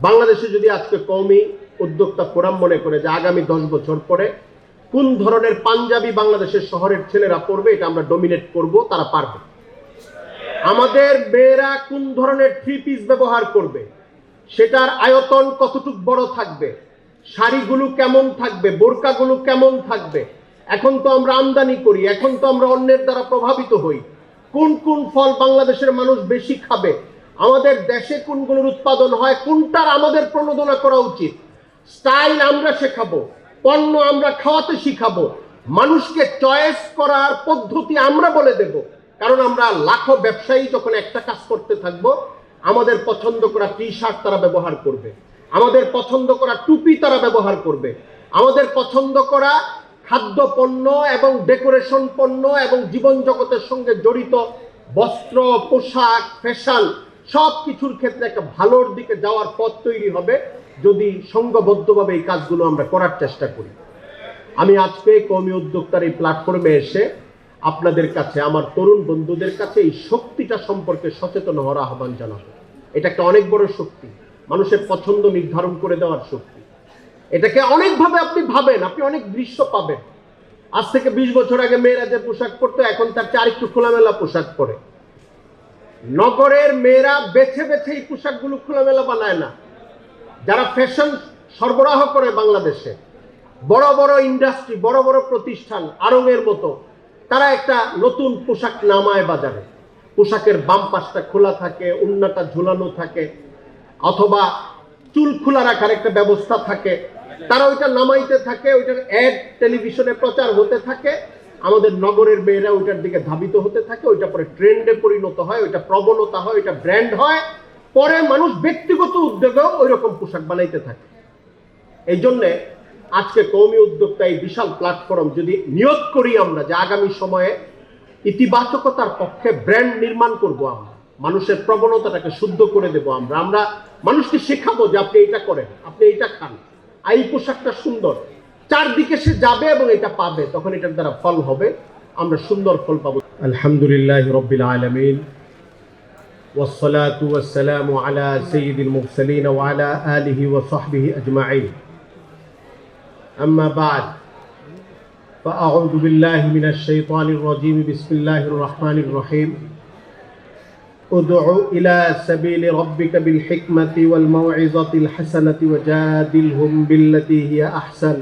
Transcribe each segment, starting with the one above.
বাংলাদেশে যদি আজকে কমই উদ্যোক্তা ফোরাম মনে করে যে আগামী দশ বছর পরে কোন ধরনের পাঞ্জাবি বাংলাদেশের শহরের ছেলেরা পড়বে এটা আমরা ডমিনেট করব, তারা পারবে। আমাদের মেয়েরা কোন ধরনের থ্রি পিস ব্যবহার করবে, সেটার আয়তন কতটুক বড় থাকবে, শাড়িগুলো কেমন থাকবে, বোরকাগুলো কেমন থাকবে, এখন তো আমরা আমদানি করি, এখন তো আমরা অন্যের দ্বারা প্রভাবিত হই, কোন কোন ফল বাংলাদেশের মানুষ বেশি খাবে আমাদের দেশে কোনগুলোর উৎপাদন হয়, কোনটার আমাদের প্রণোদনা করা উচিত? স্টাইল আমরা শেখাবো, পণ্য আমরা খাওয়াতে শিখাবো, মানুষকে চয়েস করার পদ্ধতি আমরা বলে দেব। কারণ আমরা লাখো ব্যবসায়ী যখন একটা কাজ করতে থাকব, আমাদের পছন্দ করা টি শার্ট তারা ব্যবহার করবে, আমাদের পছন্দ করা টুপি তারা ব্যবহার করবে, আমাদের পছন্দ করা খাদ্য পণ্য এবং ডেকোরেশন পণ্য এবং জীবন জগতের সঙ্গে জড়িত বস্ত্র, পোশাক, ফ্যাশন সব কিছুর ক্ষেত্রে একটা ভালোর দিকে যাওয়ার পথ তৈরি হবে যদি সংঘবদ্ধভাবে এই কাজগুলো আমরা করার চেষ্টা করি। আমি আজকে কমি উদ্যোক্তার এই প্ল্যাটফর্মে এসে আপনাদের কাছে, আমার তরুণ বন্ধুদের কাছে এই শক্তিটা সম্পর্কে সচেতন হওয়ার আহ্বান জানাব। এটা একটা অনেক বড় শক্তি, মানুষের পছন্দ নির্ধারণ করে দেওয়ার শক্তি। এটাকে অনেকভাবে আপনি ভাবেন, আপনি অনেক দৃশ্য পাবেন। আজ থেকে বিশ বছর আগে মেয়েরা যে পোশাক পরতো, এখন তার চেয়ে আরেকটু খোলামেলা পোশাক পরে। নগরের মেয়েরা বেছে বেছে এই পোশাকগুলো খোলামেলা বানায় না। যারা ফ্যাশন সরবরাহ করে বাংলাদেশে, বড় বড় ইন্ডাস্ট্রি, বড় বড় প্রতিষ্ঠান আরঙের মতো, তারা একটা নতুন পোশাক নামায় বাজারে। পোশাকের বাম পাশটা খোলা থাকে, উন্নাটা ঝুলানো থাকে, অথবা চুল খোলা রাখার একটা ব্যবস্থা থাকে। তারা ওইটা নামাইতে থাকে, ওইটার অ্যাড টেলিভিশনে প্রচার হতে থাকে আমাদের নগরের মেয়েরা ওইটার দিকে ধাবিত হতে থাকে, ওইটা পরে ট্রেন্ডে পরিণত হয়, ওইটা প্রবণতা হয়, ওইটা ব্র্যান্ড হয়। পরে মানুষ ব্যক্তিগত উদ্যোগেও ওই রকম পোশাক বানাইতে থাকে। এই জন্যে আজকে কৌমি উদ্যোক্তা এই বিশাল প্ল্যাটফর্ম যদি নিয়োগ করি আমরা, যে আগামী সময়ে ইতিবাচকতার পক্ষে ব্র্যান্ড নির্মাণ করব আমরা, মানুষের প্রবণতাটাকে শুদ্ধ করে দেব আমরা আমরা মানুষকে শেখাবো যে আপনি এইটা করেন, আপনি এইটা খান। এই পোশাকটা সুন্দর চারদিকে সে যাবে এবং এটা পাবে তখন এটার দ্বারা ফল হবে আমরা সুন্দর ফল পাবো আলহামদুলিল্লাহ রব্বিল আলমিন والصلاة والسلام على سيد المرسلين وعلى آله وصحبه أجمعين أما بعد فأعوذ بالله من الشيطان الرجيم بسم الله الرحمن الرحيم ادع إلى سبيل ربك بالحكمة والموعظة الحسنة وجادلهم بالتي هي أحسن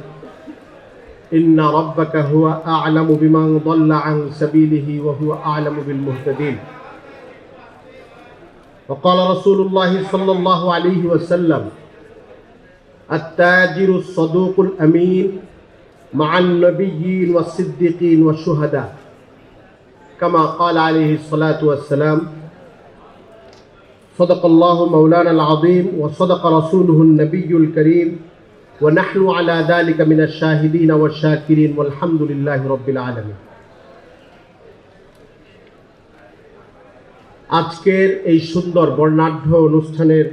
إن ربك هو أعلم بمن ضل عن سبيله وهو أعلم بالمهتدين. وقال رسول الله صلى الله عليه وسلم التاجر الصدوق الأمين مع النبيين والصديقين والشهداء. كما قال عليه الصلاة والسلام صدق الله مولانا العظيم وصدق رسوله النبي الكريم ونحن على ذلك من الشاهدين والشاكرين والحمد لله رب العالمين আজকের এই সুন্দর বর্ণাঢ্য অনুষ্ঠানের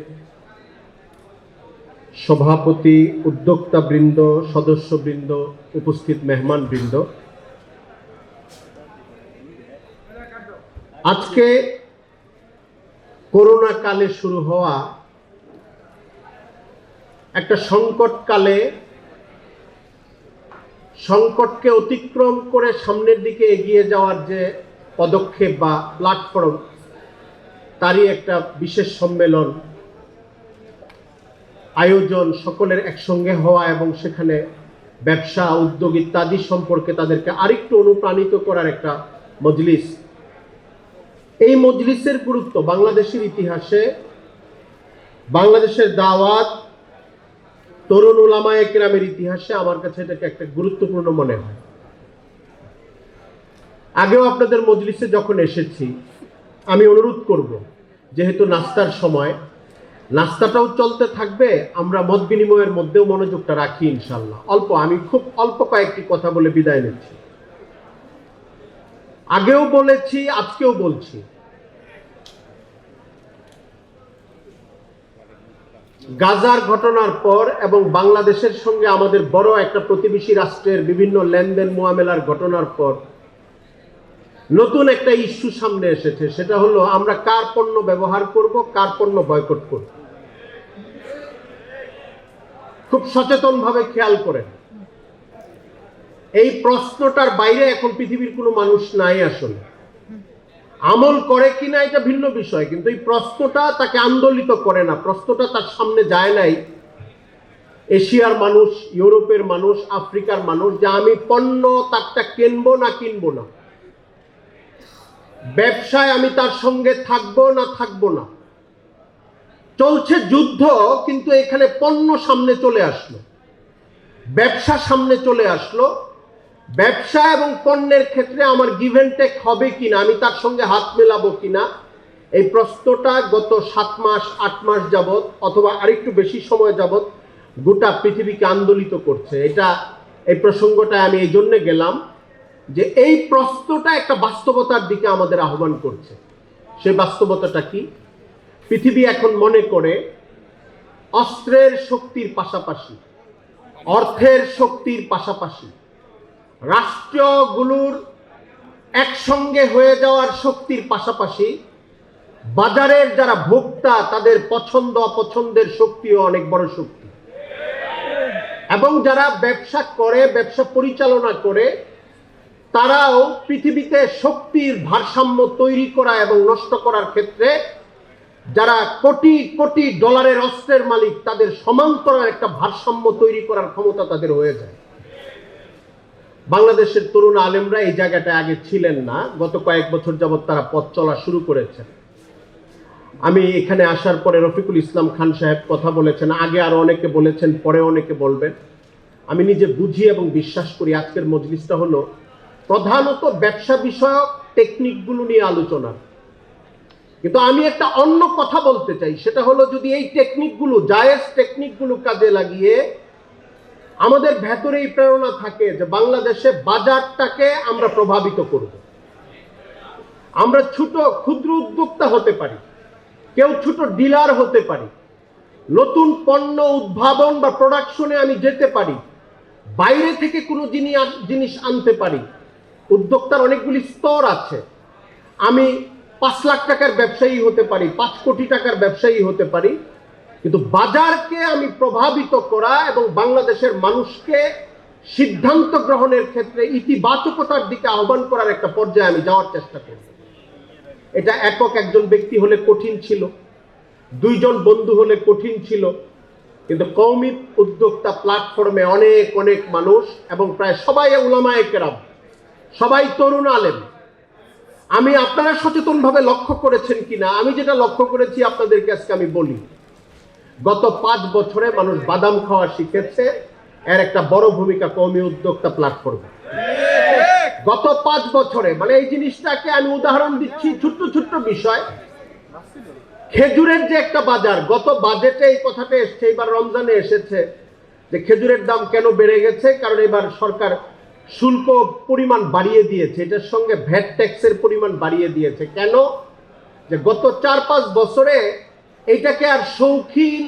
সভাপতি উদ্যোক্তা বৃন্দ সদস্যবৃন্দ উপস্থিত মেহমান বৃন্দ আজকে করোনা কালে শুরু হওয়া একটা সংকটকালে সংকটকে অতিক্রম করে সামনের দিকে এগিয়ে যাওয়ার যে পদক্ষেপ বা প্ল্যাটফর্ম তারই একটা বিশেষ সম্মেলন, আয়োজন সকলের একসঙ্গে হওয়া এবং সেখানে ব্যবসা, উদ্যোগ ইত্যাদি সম্পর্কে তাদেরকে আরেকটু অনুপ্রাণিত করার একটা মজলিস। এই মজলিসের গুরুত্ব বাংলাদেশের ইতিহাসে, বাংলাদেশের দাওয়াত তরুণ ওলামায় কেরামের ইতিহাসে আমার কাছে এটাকে একটা গুরুত্বপূর্ণ মনে হয়। আগেও আপনাদের মজলিসে যখন এসেছি, আমি অনুরোধ করব, যেহেতু নাস্তার সময়, নাস্তাটাও চলতে থাকবে, আমরা মত বিনিময়ের মধ্যেও মনোযোগটা রাখি ইনশাল্লাহ অল্প, আমি খুব অল্প কয়েকটি কথা বলে বিদায় নিচ্ছি। আগেও বলেছি, আজকেও বলছি। গাজার ঘটনার পর এবং বাংলাদেশের সঙ্গে আমাদের বড় একটা প্রতিবেশী রাষ্ট্রের বিভিন্ন লেনদেন মোয়ামেলার ঘটনার পর নতুন একটা ইস্যু সামনে এসেছে, সেটা হলো আমরা কার পণ্য ব্যবহার করব, কার পণ্য বয়কট করব। খুব সচেতনভাবে খেয়াল করেন। এই প্রশ্নটার বাইরে এখন পৃথিবীর কোনো মানুষ নাই আসলে। আমল করে কিনা এটা ভিন্ন বিষয়, কিন্তু এই প্রশ্নটা তাকে আন্দোলিত করে না। প্রশ্নটা তার সামনে যায় নাই। এশিয়ার মানুষ, ইউরোপের মানুষ, আফ্রিকার মানুষ, যে আমি পণ্য তারটা কিনবো না কিনবো না। ব্যবসায় আমি তার সঙ্গে থাকব না থাকব না। চলছে যুদ্ধ, কিন্তু এখানে পণ্য সামনে চলে আসলো। ব্যবসা সামনে চলে আসলো। ব্যবসা এবং পণ্যের ক্ষেত্রে আমার গিভেন টেক হবে কিনা, আমি তার সঙ্গে হাত মেলাবো কিনা, এই প্রশ্নটা গত সাত মাস, আট মাস যাবৎ অথবা আরেকটু বেশি সময় যাবত গোটা পৃথিবীকে আন্দোলিত করছে। এটা, এই প্রসঙ্গটা আমি এই জন্যে গেলাম যে এই প্রশ্নটা একটা বাস্তবতার দিকে আমাদের আহ্বান করছে। সেই বাস্তবতাটা কি? পৃথিবী এখন মনে করে অস্ত্রের শক্তির পাশাপাশি, অর্থের শক্তির পাশাপাশি রাষ্ট্রগুলোর একসঙ্গে হয়ে যাওয়ার শক্তির পাশাপাশি বাজারের যারা ভোক্তা, তাদের পছন্দ, অপছন্দের শক্তিও অনেক বড় শক্তি। এবং যারা ব্যবসা করে, ব্যবসা পরিচালনা করে, তারাও পৃথিবীতে শক্তির ভারসাম্য তৈরি করা এবং নষ্ট করার ক্ষেত্রে যারা কোটি কোটি ডলারের অস্ত্রের মালিক, তাদের সমান্তরাল একটা ভারসাম্য তৈরি করার ক্ষমতা তাদের হয়ে যায়। বাংলাদেশের তরুণ আলেমরা এই জায়গাটা আগে ছিলেন না। গত কয়েক বছর যাবৎ তারা পথ চলা শুরু করেছেন। আমি এখানে আসার পরে রফিকুল ইসলাম খান সাহেব কথা বলেছেন। আগে আরও অনেকে বলেছেন, পরে অনেকে বলবেন। আমি নিজে বুঝি এবং বিশ্বাস করি আজকের মজলিসটা হলো প্রধানত ব্যবসা বিষয়ক টেকনিকগুলো নিয়ে আলোচনা। কিন্তু আমি একটা অন্য কথা বলতে চাই। সেটা হলো যদি এই টেকনিকগুলো, জায়েজ টেকনিকগুলো কাজে লাগিয়ে আমাদের ভেতরে এই প্রেরণা থাকে যে বাংলাদেশে বাজারটাকে আমরা প্রভাবিত করব। আমরা ছোট ক্ষুদ্র উদ্যোক্তা হতে পারি, কেউ ছোট ডিলার হতে পারি, নতুন পণ্য উদ্ভাবন বা প্রোডাকশনে আমি যেতে পারি, বাইরে থেকে কোনো জিনিস জিনিস আনতে পারি, উদ্যোক্তার অনেকগুলি স্তর আছে। আমি পাঁচ লাখ টাকার ব্যবসায়ী হতে পারি, পাঁচ কোটি টাকার ব্যবসায়ী হতে পারি কিন্তু বাজারকে আমি প্রভাবিত করা এবং বাংলাদেশের মানুষকে সিদ্ধান্ত গ্রহণের ক্ষেত্রে ইতিবাচকতার দিকে আহ্বান করার একটা পর্যায়ে আমি যাওয়ার চেষ্টা করব। এটা একক একজন ব্যক্তি হলে কঠিন ছিল, দুইজন বন্ধু হলে কঠিন ছিল, কিন্তু কৌমি উদ্যোক্তা প্ল্যাটফর্মে অনেক অনেক মানুষ এবং প্রায় সবাই উলামায়ে কেরাম, সবাই তরুণ আলেম। আমি আপনারা সচেতনভাবে লক্ষ্য করেছেন কিনা? আমি যেটা লক্ষ্য করেছি, আপনাদেরকে আজকে আমি বলি। গত পাঁচ বছরে মানুষ বাদাম খাওয়া শিখেছে। এর একটা বড় ভূমিকা কৌমি উদ্যোক্তা প্ল্যাটফর্মে গত পাঁচ বছরে মানে এই জিনিসটাকে আমি উদাহরণ দিচ্ছি ছোট্ট ছোট্ট বিষয়। খেজুরের যে একটা বাজার, গত বাজেটে এই কথাটা এসছে এবার রমজানে এসেছে যে খেজুরের দাম কেন বেড়ে গেছে? কারণ এবার সরকার শুল্ক পরিমাণ বাড়িয়ে দিয়েছে, এটার সঙ্গে ভ্যাট ট্যাক্সের পরিমাণ বাড়িয়ে দিয়েছে। কেন? যে গত চার পাঁচ বছরে এইটাকে আর শৌখিন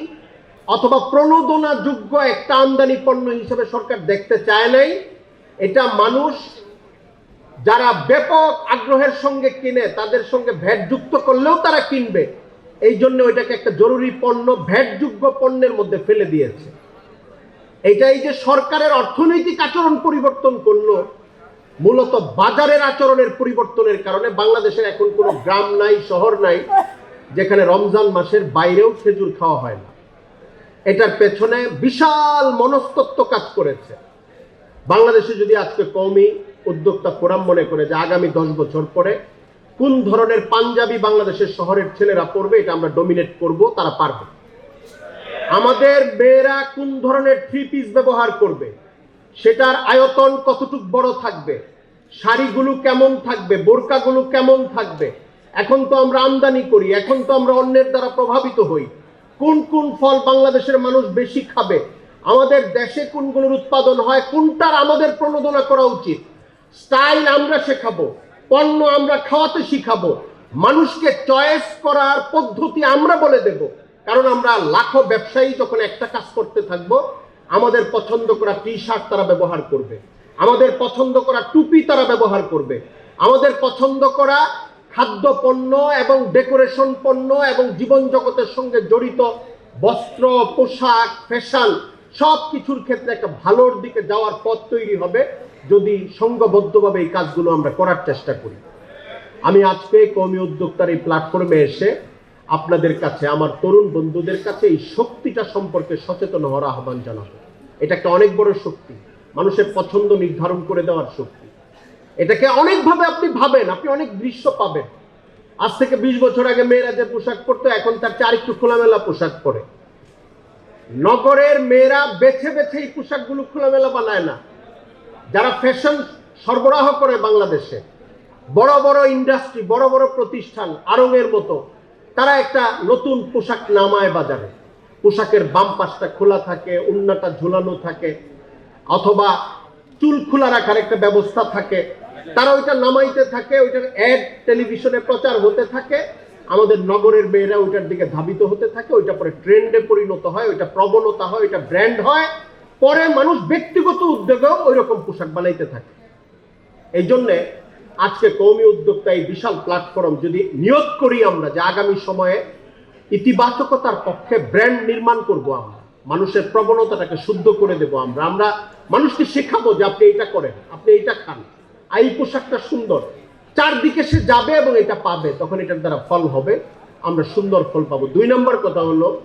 অথবা প্রণোদনাযোগ্য একটা আমদানি পণ্য হিসেবে সরকার দেখতে চায় নাই। এটা মানুষ যারা ব্যাপক আগ্রহের সঙ্গে কিনে, তাদের সঙ্গে ভ্যাট যুক্ত করলেও তারা কিনবে। এই জন্য ওইটাকে একটা জরুরি পণ্য ভ্যাটযোগ্য পণ্যের মধ্যে ফেলে দিয়েছে। এটা এই যে সরকারের অর্থনৈতিক আচরণ পরিবর্তন করল, মূলত বাজারের আচরণের পরিবর্তনের কারণে বাংলাদেশের এখন কোনো গ্রাম নাই, শহর নাই। যেখানে রমজান মাসের বাইরেও খেজুর খাওয়া হয় না। এটার পেছনে বিশাল মনস্তত্ব কাজ করেছে। বাংলাদেশে যদি আজকে কমই উদ্যোক্তা ফোরাম মনে করে যে আগামী দশ বছর পরে কোন ধরনের পাঞ্জাবি বাংলাদেশের শহরের ছেলেরা পড়বে এটা আমরা ডমিনেট করব, তারা পারবে। আমাদের মেয়েরা কোন ধরনের থ্রি পিস ব্যবহার করবে, সেটার আয়তন কতটুক বড় থাকবে, শাড়িগুলো কেমন থাকবে, বোরকাগুলো কেমন থাকবে এখন তো আমরা আমদানি করি, এখন তো আমরা অন্যের দ্বারা প্রভাবিত হই। কোন কোন ফল বাংলাদেশের মানুষ বেশি খাবে? আমাদের দেশে কোনগুলোর উৎপাদন হয়? কোনটার আমাদের প্রণোদনা করা উচিত? স্টাইল আমরা শেখাবো, পণ্য আমরা খাওয়াতে শিখাবো, মানুষকে চয়েস করার পদ্ধতি আমরা বলে দেব। কারণ আমরা লাখো ব্যবসায়ী যখন একটা কাজ করতে থাকব, আমাদের পছন্দ করা টি শার্ট তারা ব্যবহার করবে। আমাদের পছন্দ করা টুপি তারা ব্যবহার করবে। আমাদের পছন্দ করা খাদ্য পণ্য এবং ডেকোরেশন পণ্য এবং জীবন জগতের সঙ্গে জড়িত বস্ত্র, পোশাক, ফ্যাশন সব কিছুর ক্ষেত্রে একটা ভালোর দিকে যাওয়ার পথ তৈরি হবে যদি সংঘবদ্ধভাবে এই কাজগুলো আমরা করার চেষ্টা করি। আমি আজকে কমি উদ্যোক্তার এই প্ল্যাটফর্মে এসে আপনাদের কাছে, আমার তরুণ বন্ধুদের কাছে এই শক্তিটা সম্পর্কে সচেতন হওয়ার আহ্বান জানাব। এটা একটা অনেক বড় শক্তি। মানুষের পছন্দ নির্ধারণ করে দেওয়ার শক্তি। এটাকে অনেকভাবে আপনি ভাবেন, আপনি অনেক দৃশ্য পাবেন। আজ থেকে বিশ বছর আগে মেয়েরা যে পোশাক পরতো, এখন তার চার একটু খোলামেলা পোশাক পরে। নগরের মেয়েরা বেছে বেছে এই পোশাকগুলো খোলামেলা বানায় না। যারা ফ্যাশন সরবরাহ করে বাংলাদেশে, বড় বড় ইন্ডাস্ট্রি, বড় বড় প্রতিষ্ঠান আরঙের মতো, তারা একটা নতুন পোশাক নামায় বাজারে। পোশাকের বাম পাশটা খোলা থাকে, উন্নাটা ঝুলানো থাকে, অথবা চুল খোলা রাখার একটা ব্যবস্থা থাকে। তারা ওইটা নামাইতে থাকে, ওইটার অ্যাড টেলিভিশনে প্রচার হতে থাকে। আমাদের নগরের মেয়েরা ওইটার দিকে ধাবিত হতে থাকে, ওইটা পরে ট্রেন্ডে পরিণত হয়, ওইটা প্রবণতা হয়, ওইটা ব্র্যান্ড হয়। পরে মানুষ ব্যক্তিগত উদ্যোগেও ওই রকম পোশাক বানাইতে থাকে। এই জন্যে আজকে কৌমি উদ্যোক্তা এই বিশাল প্ল্যাটফর্ম যদি নিয়োগ করি আমরা, যে আগামী সময়ে ইতিবাচকতার পক্ষে ব্র্যান্ড নির্মাণ করব আমরা, মানুষের প্রবণতাটাকে শুদ্ধ করে দেব আমরা আমরা মানুষকে শেখাবো যে আপনি এটা করেন, আপনি এটা খান। এই পোশাকটা সুন্দর। চারদিকে সে যাবে এবং এটা পাবে, তখন এটার দ্বারা ফল হবে। আমরা সুন্দর ফল পাবো। দুই নম্বর কথা হলো,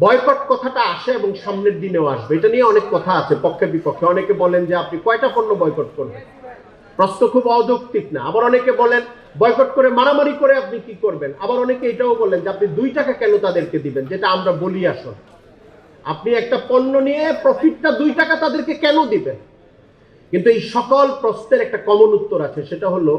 বয়কট কথাটা আসে এবং সামনের দিনেও আসবে। এটা নিয়ে অনেক কথা আছে, পক্ষে বিপক্ষে। অনেকে বলেন যে আপনি কয়টা পণ্য বয়কট করবেন? প্রশ্ন খুব অযৌক্তিক না। আবার অনেকে বলেন, বয়কট করে মারামারি করে আপনি কি করবেন? আবার অনেকে এটাও বলেন যে আপনি দুই টাকা কেন তাদেরকে দিবেন? যেটা আমরা বলি আসল। আপনি একটা পণ্য নিয়ে প্রফিটটা দুই টাকা তাদেরকে কেন দিবেন? কিন্তু এই সকল প্রশ্নের একটা কমন উত্তর আছে, সেটা হলো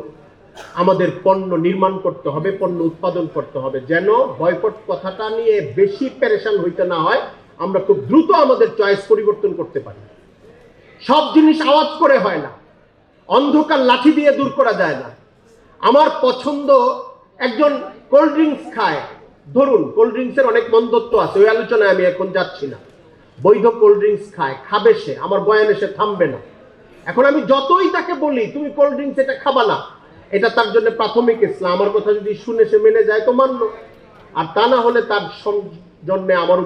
আমাদের পণ্য নির্মাণ করতে হবে, পণ্য উৎপাদন করতে হবে। যেন বয়কট কথাটা নিয়ে বেশি প্যারেশান হইতে না হয়, আমরা খুব দ্রুত আমাদের চয়েস পরিবর্তন করতে পারি। সব জিনিস আওয়াজ করে হয় না, অন্ধকার লাঠি দিয়ে দূর করা যায় না। আমার পছন্দ একজন কোল্ড ড্রিঙ্কস খায়। ধরুন কোল্ড ড্রিঙ্কসের অনেক মন্দত্ব আছে, ওই আলোচনায় আমি এখন যাচ্ছি না। বৈধ কোল্ড ড্রিঙ্কস খায়, খাবে সে, আমার বয়ানে সে থামবে না। এখন আমি যতই তাকে বলি, তুমি কোল্ড ড্রিঙ্কস এটা খাবা না। এটা তার জন্য প্রাথমিক ইসলাম। আমার কথা যদি শুনে সে মেনে যায় তো মানলো আর তা না হলে তার জন্য আমার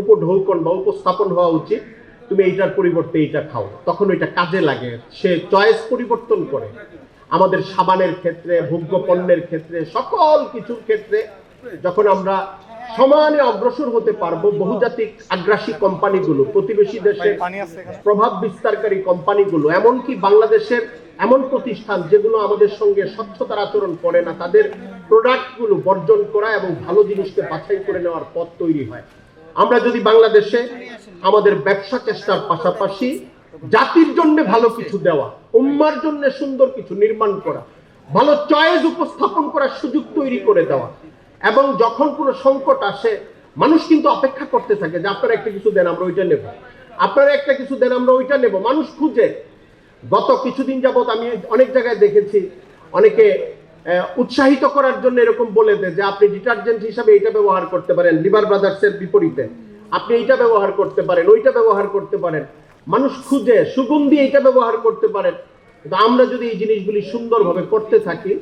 উপঢৌকন বা উপস্থাপন হওয়া উচিত। তুমি এইটার পরিবর্তে এইটা খাও। তখন ওইটা কাজে লাগে। সে চয়েস পরিবর্তন করে। আমাদের সাবানের ক্ষেত্রে ভোগ্য পণ্যের ক্ষেত্রে, সকল কিছুর ক্ষেত্রে যখন আমরা সমানে অগ্রসর হতে পারব বহুজাতিক আগ্রাসী কোম্পানিগুলো প্রতিবেশী দেশের? প্রভাব বিস্তারকারী কোম্পানিগুলো এমনকি বাংলাদেশের এমন প্রতিষ্ঠান যেগুলো আমাদের সঙ্গে স্বচ্ছতার আচরণ করে না তাদের প্রোডাক্টগুলো বর্জন করা এবং ভালো জিনিসকে বাছাই করে নেওয়ার পথ তৈরি হয় আমরা যদি বাংলাদেশে আমাদের ব্যবসা চেষ্টার পাশাপাশি জাতির জন্য ভালো কিছু দেওয়া উম্মার জন্য সুন্দর কিছু নির্মাণ করা ভালো চয়েস উপস্থাপন করার সুযোগ তৈরি করে দেওয়া এবং যখন কোনো সংকট আসে, মানুষ কিন্তু অপেক্ষা করতে থাকে যে আপনারা একটা কিছু দেন, আমরা ওইটা নেব। আপনারা একটা কিছু দেন, আমরা ওইটা নেব। মানুষ খুঁজে। গত কিছুদিন যাবত আমি অনেক জায়গায় দেখেছি, অনেকে উৎসাহিত করার জন্য এরকম বলে দেয় যে, আপনি ডিটারজেন্ট হিসাবে এটা ব্যবহার করতে পারেন, লিভার ব্রাদার্সের বিপরীতে। আপনি এইটা ব্যবহার করতে পারেন, ওইটা ব্যবহার করতে পারেন। মানুষ খুঁজে, সুগন্ধি এইটা ব্যবহার করতে পারেন। কিন্তু আমরা যদি এই জিনিসগুলি সুন্দরভাবে করতে থাকি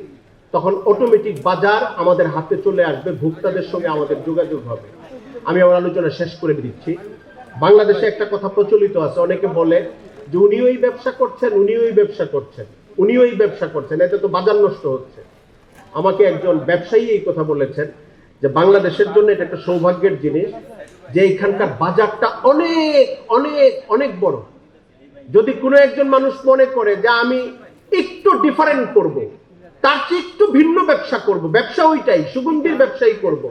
তখন অটোমেটিক বাজার আমাদের হাতে চলে আসবে, ভোক্তাদের সঙ্গে আমাদের যোগাযোগ হবে। আমি আমার আলোচনা শেষ করে দিচ্ছি। বাংলাদেশে একটা কথা প্রচলিত আছে, অনেকে বলে যে উনি ওই ব্যবসা করছেন উনি ওই ব্যবসা করছেন উনি ওই ব্যবসা করছেন, এতে তো বাজার নষ্ট হচ্ছে। আমাকে একজন ব্যবসায়ী এই কথা বলেছেন যে বাংলাদেশের জন্য এটা একটা সৌভাগ্যের জিনিস যে এখানকার বাজারটা অনেক অনেক অনেক বড়। যদি কোনো একজন মানুষ মনে করে যে আমি একটু ডিফারেন্ট করব। তার চেয়ে একটু ভিন্ন ব্যবসা করব। ব্যবসা ওইটাই, সুগন্ধির ব্যবসায়ী করব।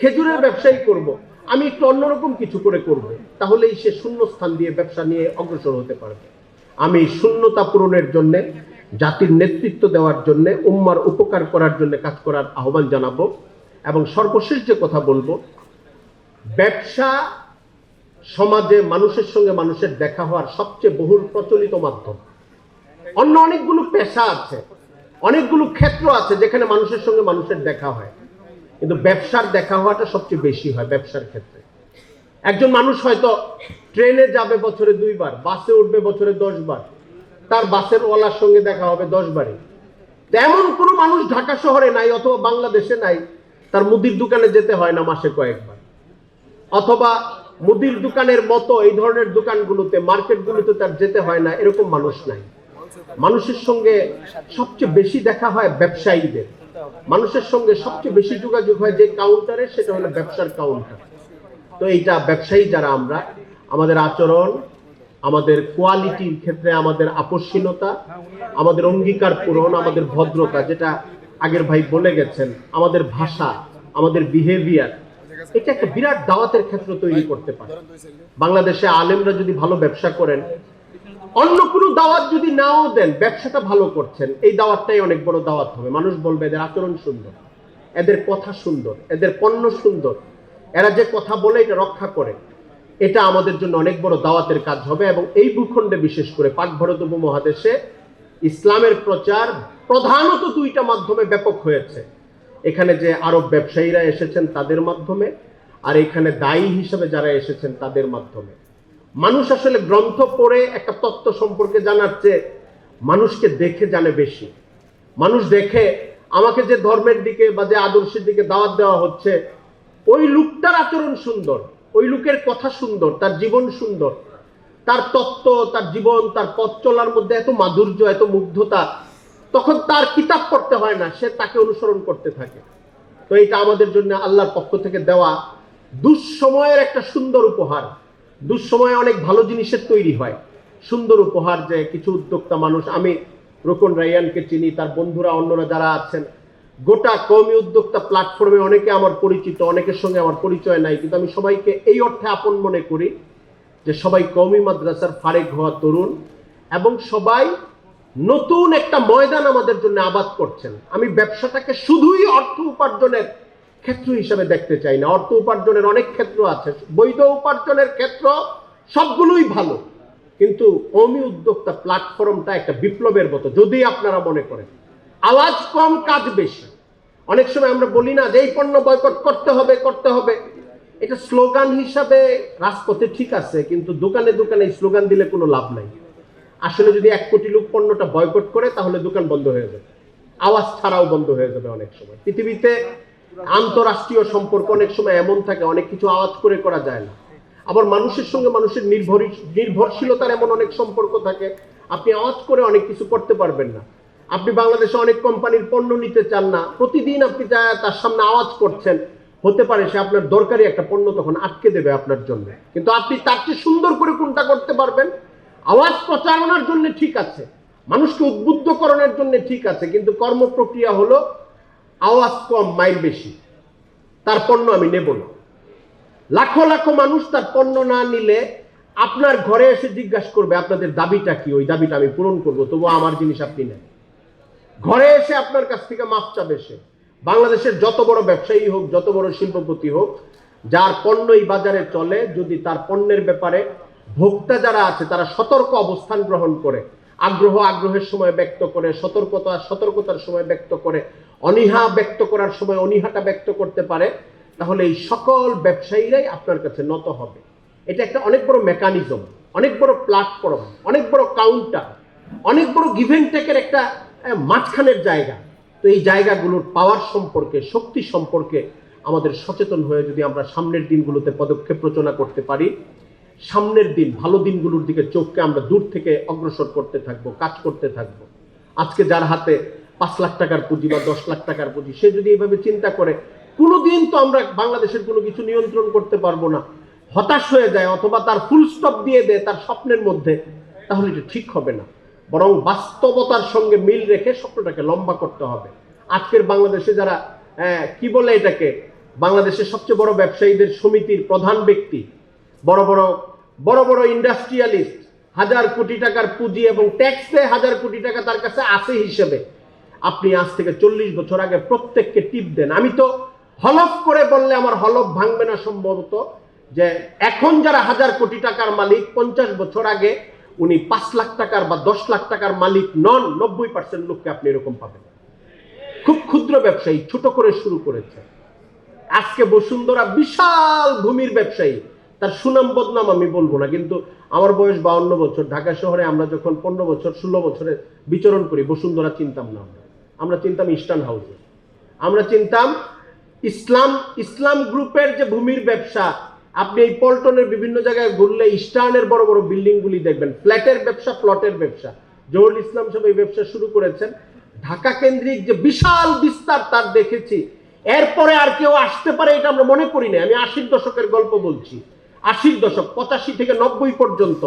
খেজুরের ব্যবসায়ী করব। আমি একটু অন্যরকম কিছু করে করব। তাহলেই সে শূন্য স্থান দিয়ে ব্যবসা নিয়ে অগ্রসর হতে পারবে আমি শূন্যতা পূরণের জন্যে, জাতির নেতৃত্ব দেওয়ার জন্য, উম্মার উপকার করার জন্য কাজ করার আহ্বান জানাব এবং সর্বশেষ যে কথা বলব, ব্যবসা সমাজে মানুষের সঙ্গে মানুষের দেখা হওয়ার সবচেয়ে বহুল প্রচলিত মাধ্যম অন্য অনেকগুলো পেশা আছে অনেকগুলো ক্ষেত্র আছে যেখানে মানুষের সঙ্গে মানুষের দেখা হয়। কিন্তু ব্যবসার দেখা হওয়াটা সবচেয়ে বেশি হয় ব্যবসার ক্ষেত্রে। একজন মানুষ হয়তো ট্রেনে যাবে বছরে দুইবার, বাসে উঠবে বছরে দশ বার তার বাসের ওয়ালার সঙ্গে দেখা হবে দশ বারে তো এমন কোনো মানুষ ঢাকা শহরে নাই অথবা বাংলাদেশে নাই, তার মুদির দোকানে যেতে হয় না মাসে কয়েকবার। অথবা মুদির দোকানের মতো এই ধরনের দোকানগুলোতে, মার্কেটগুলোতে তার যেতে হয় না, এরকম মানুষ নাই। মানুষের সঙ্গে সবচেয়ে বেশি দেখা হয় ব্যবসায়ীদের। মানুষের সঙ্গে সবচেয়ে বেশি যোগাযোগ হয় যে কাউন্টারে সেটা হলো ব্যবসার কাউন্টার তো এইটা ব্যবসায়ী যারা আমরা, আমাদের আচরণ, আমাদের কোয়ালিটির ক্ষেত্রে আমাদের আপসীনতা আমাদের অঙ্গীকার পূরণ, আমাদের ভদ্রতা, যেটা আগের ভাই বলে গেছেন, আমাদের ভাষা, আমাদের বিহেভিয়ার এটা একটা বিরাট দাওয়াতের ক্ষেত্র তৈরি করতে পারে। বাংলাদেশে আলেমরা যদি ভালো ব্যবসা করেন অন্য কোনো দাওয়াত যদি নাও দেন, ব্যবসাটা ভালো করছেন, এই দাওয়াতটাই অনেক বড় দাওয়াত হবে। মানুষ বলবে, এদের আচরণ সুন্দর, এদের কথা সুন্দর, এদের পণ্য সুন্দর, এরা যে কথা বলে এটা রক্ষা করে। এটা আমাদের জন্য অনেক বড় দাওয়াতের কাজ হবে এবং এই ভূখণ্ডে বিশেষ করে পাক ভারত উপমহাদেশে ইসলামের প্রচার প্রধানত দুইটা মাধ্যমে ব্যাপক হয়েছে। এখানে যে আরব ব্যবসায়ীরা এসেছেন তাদের মাধ্যমে, আর এখানে দায়ী হিসেবে যারা এসেছেন তাদের মাধ্যমে। মানুষ আসলে গ্রন্থ পড়ে একটা তত্ত্ব সম্পর্কে জানার চেয়ে মানুষকে দেখে জানে বেশি। মানুষ দেখে আমাকে যে ধর্মের দিকে বা যে আদর্শের দিকে দাওয়াত দেওয়া হচ্ছে, ওই লোকটার আচরণ সুন্দর, ওই লোকের কথা সুন্দর, তার জীবন সুন্দর, তার তত্ত্ব, তার জীবন, তার পথ চলার মধ্যে এত মাধুর্য, এত মুগ্ধতা, তখন তার কিতাব পড়তে হয় না, সে তাকে অনুসরণ করতে থাকে। তো এটা আমাদের জন্য আল্লাহর পক্ষ থেকে দেওয়া দুঃসময়ের একটা সুন্দর উপহার। দুঃসময়ে অনেক ভালো জিনিসের তৈরি হয়। সুন্দর উপহার যে কিছু উদ্যোক্তা মানুষ। আমি রোকন রাইয়ানকে চিনি, তার বন্ধুরা, অন্যরা যারা আছেন। গোটা কৌমি উদ্যোক্তা প্ল্যাটফর্মে অনেকে আমার পরিচিত, অনেকের সঙ্গে আমার পরিচয় নাই, কিন্তু আমি সবাইকে এই অর্থে আপন মনে করি যে সবাই কৌমি মাদ্রাসার ফারেক হওয়া তরুণ এবং সবাই নতুন একটা ময়দান আমাদের জন্য আবাদ করছেন। আমি ব্যবসাটাকে শুধুই অর্থ উপার্জনের ক্ষেত্র হিসাবে দেখতে চাই না। অর্থ উপার্জনের অনেক ক্ষেত্র আছে। বৈধ উপার্জনের ক্ষেত্র সবগুলোই ভালো। কিন্তু কমি উদ্যোক্তা প্ল্যাটফর্মটা একটা বিপ্লবের মতো, যদি আপনারা মনে করেন। আওয়াজ কম, কাজ বেশি। অনেক সময় আমরা বলি না যে, এই পণ্য বয়কট করতে হবে করতে হবে। এটা স্লোগান হিসাবে রাজপথে ঠিক আছে, কিন্তু দোকানে দোকানে স্লোগান দিলে কোনো লাভ নাই। আসলে যদি এক কোটি লোক পণ্যটা বয়কট করে, তাহলে দোকান বন্ধ হয়ে যাবে। আওয়াজ ছাড়াও বন্ধ হয়ে যাবে অনেক সময়। পৃথিবীতে আন্তরাষ্ট্রীয় সম্পর্ক অনেক সময় এমন থাকে, অনেক কিছু আওয়াজ করে করা যায় না। আবার মানুষের সঙ্গে মানুষের নির্ভর নির্ভরশীলতার এমন অনেক সম্পর্ক থাকে, আপনি আওয়াজ করে অনেক কিছু করতে পারবেন না। আপনি বাংলাদেশে অনেক কোম্পানির পণ্য নিতে চান না, প্রতিদিন আপনি যা তার সামনে আওয়াজ করছেন, হতে পারে সে আপনার দরকারি একটা পণ্য তখন আটকে দেবে আপনার জন্য। কিন্তু আপনি তার চেয়ে সুন্দর করে কোনটা করতে পারবেন? আওয়াজ প্রচারণার জন্য ঠিক আছে, মানুষকে উদ্বুদ্ধকরণের জন্য ঠিক আছে, কিন্তু কর্ম প্রক্রিয়া হলো আওয়াজ কম মাইল বেশি। তার পণ্য আমি নেব না। লাখো লাখো মানুষ তার পণ্য না নিলে আপনার ঘরে এসে জিজ্ঞাসা করবে, আপনাদের দাবিটা কি? ওই দাবিটা আমি পূরণ করব তবু আমার জিনিস আপনি নেন। ঘরে এসে আপনার কাছ থেকে মাপ চাবে সে। বাংলাদেশের যত বড় ব্যবসায়ী হোক, যত বড় শিল্পপতি হোক, যার পণ্য এই বাজারে চলে, যদি তার পণ্যের ব্যাপারে ভোক্তা যারা আছে, তারা সতর্ক অবস্থান গ্রহণ করে, আগ্রহ আগ্রহের সময় ব্যক্ত করে, সতর্কতা, সতর্কতার সময় ব্যক্ত করে অনীহা ব্যক্ত করার সময় অনীহাটা ব্যক্ত করতে পারে, তাহলে এই সকল ব্যবসায়ীরাই আপনার কাছে নত হবে। এটা একটা অনেক বড় মেকানিজম অনেক বড় প্ল্যাটফর্ম অনেক বড় কাউন্টার অনেক বড় গিভেন টেকের একটা মাঝখানের জায়গা। তো এই জায়গাগুলোর পাওয়ার সম্পর্কে, শক্তি সম্পর্কে আমাদের সচেতন হয়ে যদি আমরা সামনের দিনগুলোতে পদক্ষেপ রচনা করতে পারি, সামনের দিন, ভালো দিনগুলোর দিকে চোখকে আমরা দূর থেকে অগ্রসর করতে থাকব, কাজ করতে থাকব। আজকে যার হাতে পাঁচ লাখ টাকার পুঁজি বা দশ লাখ টাকার পুঁজি সে যদি এইভাবে চিন্তা করে কোনোদিন তো আমরা বাংলাদেশের কোনো কিছু নিয়ন্ত্রণ করতে পারব না। হতাশ হয়ে যায় অথবা তার ফুল স্টপ দিয়ে দেয় তার স্বপ্নের মধ্যে তাহলে এটা ঠিক হবে না। বরং বাস্তবতার সঙ্গে মিল রেখে স্বপ্নটাকে লম্বা করতে হবে। আজকের বাংলাদেশে যারা আহ, কি বলে এটাকে? বাংলাদেশের সবচেয়ে বড় ব্যবসায়ীদের সমিতির প্রধান ব্যক্তি বড় বড় বড় বড় ইন্ডাস্ট্রিয়ালিস্ট হাজার কোটি টাকার পুঁজি এবং ট্যাক্সে হাজার কোটি টাকা তার কাছে আছে হিসেবে। আপনি আজ থেকে চল্লিশ বছর আগে প্রত্যেককে টিপ দেন। আমি তো হলফ করে বললে আমার হলফ ভাঙবে না সম্ভবত যে এখন যারা হাজার কোটি টাকার মালিক, পঞ্চাশ বছর আগে উনি পাঁচ লাখ টাকার বা দশ লাখ টাকার মালিক নন, নব্বই পার্সেন্ট লোককে আপনি এরকম পাবেন। খুব ক্ষুদ্র ব্যবসায়ী, ছোট করে শুরু করেছে। আজকে বসুন্ধরা বিশাল ভূমির ব্যবসায়ী। তার সুনাম বদনাম আমি বলব না, কিন্তু আমার বয়স বাউন্ন বছর। ঢাকা শহরে আমরা যখন পনেরো বছর, ষোলো বছরে বিচরণ করি, বসুন্ধরা চিনতাম না আমরা। আমরা চিনতাম ইস্টার্ন হাউসে আমরা চিনতাম ইসলাম ইসলাম গ্রুপের যে ভূমির ব্যবসা, আপনি এই পল্টনের বিভিন্ন জায়গায় ঘুরলে ইস্টার্নের বড় বড় বিল্ডিংগুলি দেখবেন। ফ্ল্যাটের ব্যবসা, প্লটের ব্যবসা। জহুরুল ইসলাম সব এই ব্যবসা শুরু করেছেন। ঢাকা কেন্দ্রিক যে বিশাল বিস্তার তার দেখেছি। এরপরে আর কেউ আসতে পারে এটা আমরা মনে করি না আমি আশির দশকের গল্প বলছি। আশির দশক, পঁচাশি থেকে নব্বই পর্যন্ত।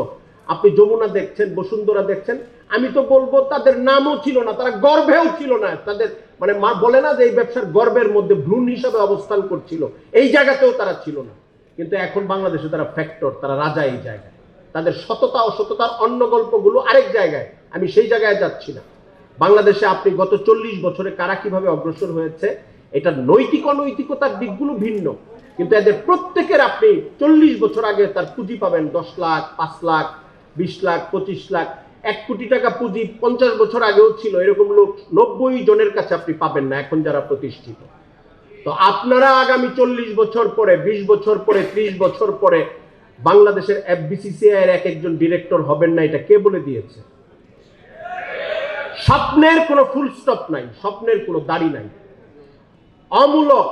আপনি যমুনা দেখছেন, বসুন্ধরা দেখছেন, আমি তো বলব তাদের নামও ছিল না, তারা গর্ভেও ছিল না। তাদের মানে মা বলে না যে এই ব্যবসার গর্বের মধ্যে ভ্রূণ হিসাবে অবস্থান করছিল, এই জায়গাতেও তারা ছিল না। কিন্তু এখন বাংলাদেশে তারা ফ্যাক্টর তারা রাজা এই জায়গায়। তাদের সততা, অসততার অন্য গল্পগুলো আরেক জায়গায়, আমি সেই জায়গায় যাচ্ছি না। বাংলাদেশে আপনি গত চল্লিশ বছরে কারা কীভাবে অগ্রসর হয়েছে এটা নৈতিক, অনৈতিকতার দিকগুলো ভিন্ন। কিন্তু এদের প্রত্যেকের আপনি চল্লিশ বছর আগে তার পুঁজি পাবেন দশ লাখ, পাঁচ লাখ বিশ লাখ, পঁচিশ লাখ, এক কোটি টাকা পুঁজি পঞ্চাশ বছর আগেও ছিল, এরকম লোক নব্বই জনের কাছে আপনি পাবেন না এখন যারা প্রতিষ্ঠিত। তো আপনারা আগামী চল্লিশ বছর পরে, বিশ বছর পরে, ত্রিশ বছর পরে বাংলাদেশের এফবিসিসিআই এর এক একজন ডিরেক্টর হবেন না, এটা কে বলে দিয়েছে? স্বপ্নের কোনো ফুল স্টপ নাই, স্বপ্নের কোনো দাড়ি নাই। অমূলক,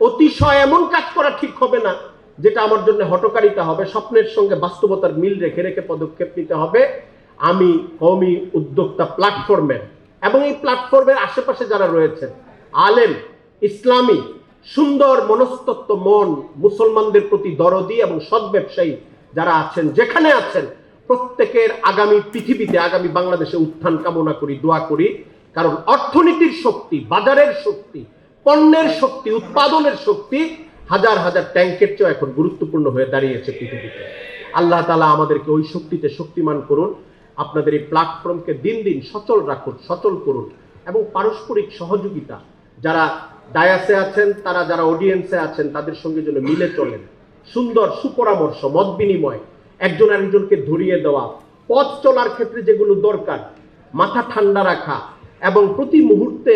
অতিশয় এমন কাজ করা ঠিক হবে না যেটা আমার জন্য হটকারিতা হবে, স্বপ্নের সঙ্গে বাস্তবতার মিল রেখে রেখে পদক্ষেপ নিতে হবে। আমি কওমি উদ্যোক্তা প্ল্যাটফর্মের এবং এই প্ল্যাটফর্মের আশেপাশে যারা রয়েছেন, আলেম, ইসলামী, সুন্দর মনস্তত্ব মন মুসলমানদের প্রতি দরদি এবং সৎ ব্যবসায়ী যারা আছেন, যেখানে আছেন, প্রত্যেকের আগামী পৃথিবীতে, আগামী বাংলাদেশে উত্থান কামনা করি, দোয়া করি। কারণ অর্থনীতির শক্তি, বাজারের শক্তি, পণ্যের শক্তি, উৎপাদনের শক্তি হাজার হাজার ট্যাঙ্কের চেয়ে এখন গুরুত্বপূর্ণ হয়ে দাঁড়িয়েছে পৃথিবীতে। আল্লাহ তালা আমাদেরকে ওই শক্তিতে শক্তিমান করুন, আপনাদের এই প্ল্যাটফর্মকে দিন দিন সচল রাখুন, সচল করুন এবং পারস্পরিক সহযোগিতা, যারা ডায়াসে আছেন, তারা যারা অডিয়েন্সে আছেন, তাদের সঙ্গে যেন মিলে চলেন। সুন্দর সুপরামর্শ, মত বিনিময়, একজন আরেকজনকে ধরিয়ে দেওয়া, পথ চলার ক্ষেত্রে যেগুলো দরকার, মাথা ঠান্ডা রাখা এবং প্রতি মুহূর্তে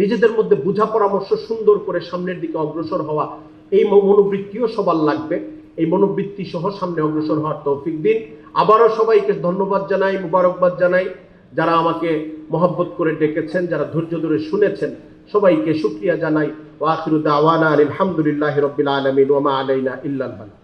নিজেদের মধ্যে বোঝা পরামর্শ সুন্দর করে সামনের দিকে অগ্রসর হওয়া এই মনোবৃত্তিও সবার লাগবে। এই মনোবৃত্তি সহ সামনে অগ্রসর হওয়ার তৌফিক দিন। আবারও সবাইকে ধন্যবাদ জানাই, মুবারকবাদ জানাই। যারা আমাকে মহব্বত করে ডেকেছেন, যারা ধৈর্য ধরে শুনেছেন, সবাইকে শুক্রিয়া জানাই। ওয়াখিরুদ্দাওয়ানা আলহামদুলিল্লাহ রবিল আলমিন ওমা আলাইনা ইল্লাল